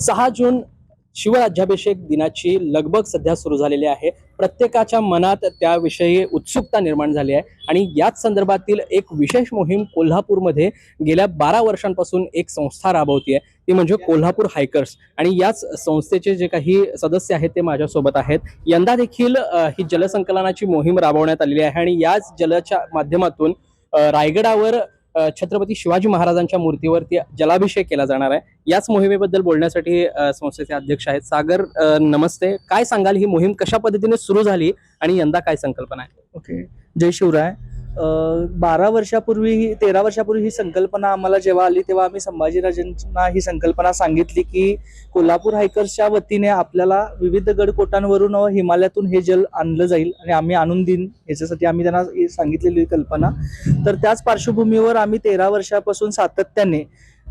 सहा जून शिवराज्याभिषेक दिनाची लगबग सध्या सुरू झालेली आहे. प्रत्येकाच्या मनात त्याविषयी उत्सुकता निर्माण झाली आहे. आणि याच संदर्भातील एक विशेष मोहीम कोल्हापूरमध्ये गेल्या बारा वर्षांपासून एक संस्था राबवतीये ती म्हणजे कोल्हापूर हायकर्स. आणि याच संस्थेचे जे काही सदस्य आहेत ते माझ्यासोबत आहेत. यंदा देखील ही जलसंकलनाची मोहीम राबवण्यात आलेली आहे. आणि याच जलच्या माध्यमातून रायगडावर छत्रपती शिवाजी महाराजांच्या मूर्तीवरती जलाभिषेक केला जाणार आहे. याच मोहिमेबद्दल बोलण्यासाठी संस्थेचे अध्यक्ष आहेत. सागर नमस्ते. काय सांगाल? ही मोहीम कशा पद्धतीने सुरू झाली? आणि यंदा काय संकल्पना आहे? ओके. जय शिवराय. बारा वर्षापूर्वी ही तेरा वर्षापूर्वी ही संकल्पना आम्हाला जेव्हा आली तेव्हा आम्ही संभाजीराजांना ही संकल्पना सांगितली की कोल्हापूर हायकर्सच्या वतीने आपल्याला विविध गडकोटांवरून हिमालयातून हे जल आणलं जाईल आणि आम्ही आणून देईन याच्यासाठी आम्ही त्यांना सांगितलेली कल्पना. तर त्याच पार्श्वभूमीवर आम्ही तेरा वर्षापासून सातत्याने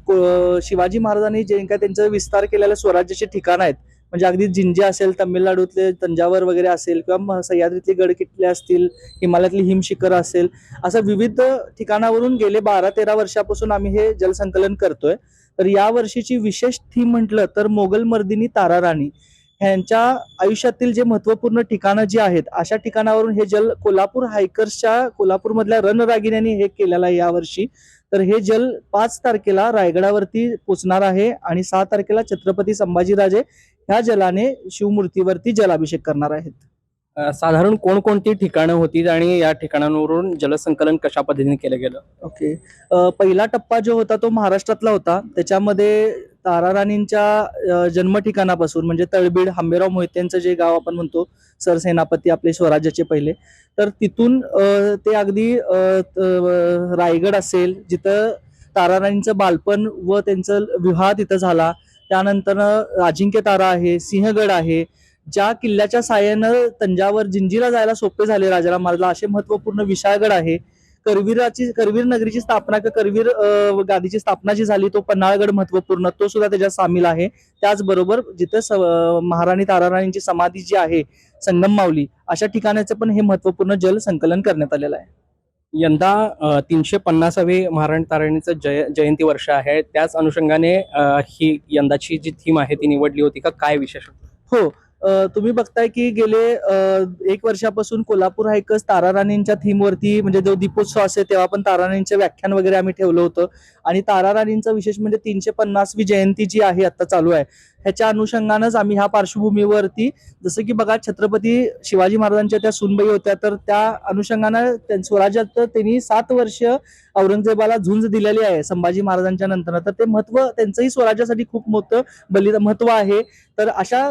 को- शिवाजी महाराजांनी जे काय त्यांचं विस्तार केलेल्या स्वराज्याचे ठिकाण आहेत म्हणजे अगदी जिंजे असेल तमिळनाडूतले तंजावर वगैरे असेल किंवा सह्याद्रीतले गड असतील हिमालयातली हिमशिखर असेल असं विविध ठिकाणावरून गेले बारा तेरा वर्षापासून आम्ही हे जलसंकलन करतोय. तर या वर्षीची विशेष थीम म्हटलं तर मोगल मर्दिनी तारा राणी. ह्यांच्या आयुष्यातील जे महत्त्वपूर्ण ठिकाणं जी आहेत अशा ठिकाणावरून हे जल कोल्हापूर हायकर्सच्या कोल्हापूरमधल्या रणरागिण्यांनी हे केलेलं आहे यावर्षी तर हे जल पाच तारखेला रायगडावरती पोचणार आहे आणि सहा तारखेला छत्रपती संभाजीराजे ह्या जलाने शिवमूर्तीवरती जलाभिषेक करणार आहेत. साधारण कोणकोणती ठिकाणं होती आणि या ठिकाणांवरून जलसंकलन कशा पद्धतीने केलं गेलं? ओके. पहिला टप्पा जो होता तो महाराष्ट्रातला होता. त्याच्यामध्ये ताराराणींच्या जन्मठिकाणापासून जन्म ठिकाणापासून म्हणजे तळबीड हंबेराव मोहित्यांचं जे गाव आपण म्हणतो सरसेनापती आपले स्वराज्याचे पहिले तर तिथून ते अगदी रायगड असेल जिथं ताराराणींचं बालपण व त्यांचं विवाह तिथं झाला. त्यानंतर अजिंक्य तारा आहे सिंहगड आहे ज्या किल्ल्याच्या साह्यानं तंजावर जिंजीला जायला सोपे झाले राजाराम महाराजला असे महत्त्वपूर्ण विशाळगड आहे करवीराची करवीर नगरीची स्थापना किंवा करवीर गादीची स्थापना जी झाली तो पन्हाळगड महत्त्वपूर्ण तो सुद्धा त्याच्यात सामील आहे. त्याचबरोबर जिथे महाराणी ताराराणींची समाधी जी आहे संगम माऊली अशा ठिकाणाचं पण हे महत्त्वपूर्ण जल संकलन करण्यात आलेलं आहे. यंदा तीनशे पन्नासावी महाराणी ताराणीचं जय जयंती वर्ष आहे. त्याच अनुषंगाने ही यंदाची जी थीम आहे ती निवडली होती का? काय विशेष हो तुम्ही बघताय की गेले एक वर्षापासून कोल्हापूर हायकर्स ताराराणींच्या थीमवरती म्हणजे जो दीपोत्सव असेल तेव्हा पण ताराणींचे व्याख्यान वगैरे आम्ही ठेवलं होतं. आणि ताराराणींचं विशेष म्हणजे तीनशे पन्नासवी जयंती जी आहे आता चालू आहे. ह्याच्या अनुषंगानंच आम्ही ह्या पार्श्वभूमीवरती जसं की बघा छत्रपती शिवाजी महाराजांच्या त्या सुनबाई होत्या तर त्या अनुषंगानं त्यां- स्वराज्यात त्यांनी सात वर्ष औरंगजेबाला झुंज दिलेली आहे संभाजी महाराजांच्या नंतर तर ते महत्त्व त्यांचंही स्वराज्यासाठी खूप मोठं बलिदान महत्त्व आहे. तर अशा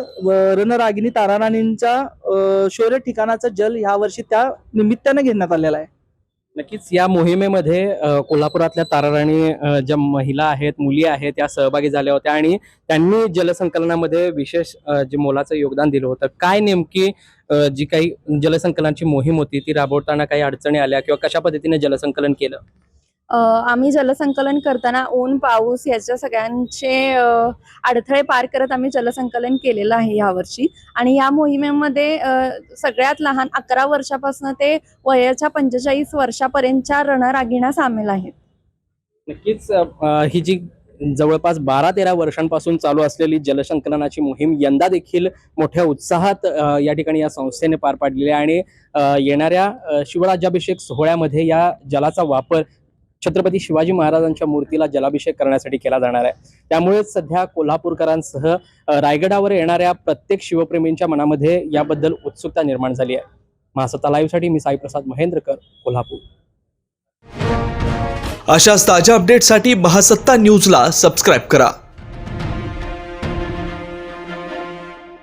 रणरा रागिनी ताराराणींच्या शौर्य ठिकाणाचं जल ह्या वर्षी त्या निमित्तानं घेण्यात आलेलं आहे. नक्कीच या मोहिमेमध्ये कोल्हापुरातल्या ताराराणी ज्या महिला आहेत मुली आहेत त्या सहभागी झाल्या होत्या आणि त्यांनी जलसंकलनामध्ये विशेष जे मोलाचं योगदान दिलं होतं. काय नेमकी जी काही जलसंकलनाची मोहीम होती ती राबवताना काही अडचणी आल्या किंवा कशा पद्धतीने जलसंकलन केलं? आम्ही जलसंकलन करताना ऊन पाऊस याच्या सगळ्यांचे अडथळे पार करत आम्ही जलसंकलन केलेलं आहे यावर्षी. आणि या मोहिमेमध्ये सगळ्यात लहान अकरा वर्षापासून ते वयाच्या पंचेचाळीस वर्षापर्यंतच्या रणरागिणा सामील आहेत. नक्कीच ही जी जवळपास बारा तेरा वर्षांपासून चालू असलेली जलसंकलनाची मोहीम यंदा देखील मोठ्या उत्साहात या ठिकाणी या संस्थेने पार पाडलेली आहे. आणि येणाऱ्या शिवराज्याभिषेक सोहळ्यामध्ये या जलाचा वापर छत्रपती शिवाजी महाराजांच्या मूर्तीला जलाभिषेक करण्यासाठी केला जाणार आहे. त्यामुळेच सध्या कोल्हापूरकरांसह रायगडावर येणाऱ्या प्रत्येक शिवप्रेमींच्या मनामध्ये याबद्दल उत्सुकता निर्माण झाली आहे. महासत्ता लाईव्हसाठी मी साईप्रसाद महेंद्रकर कोल्हापूर. अशाच ताज्या अपडेटसाठी महासत्ता न्यूजला सबस्क्राईब करा.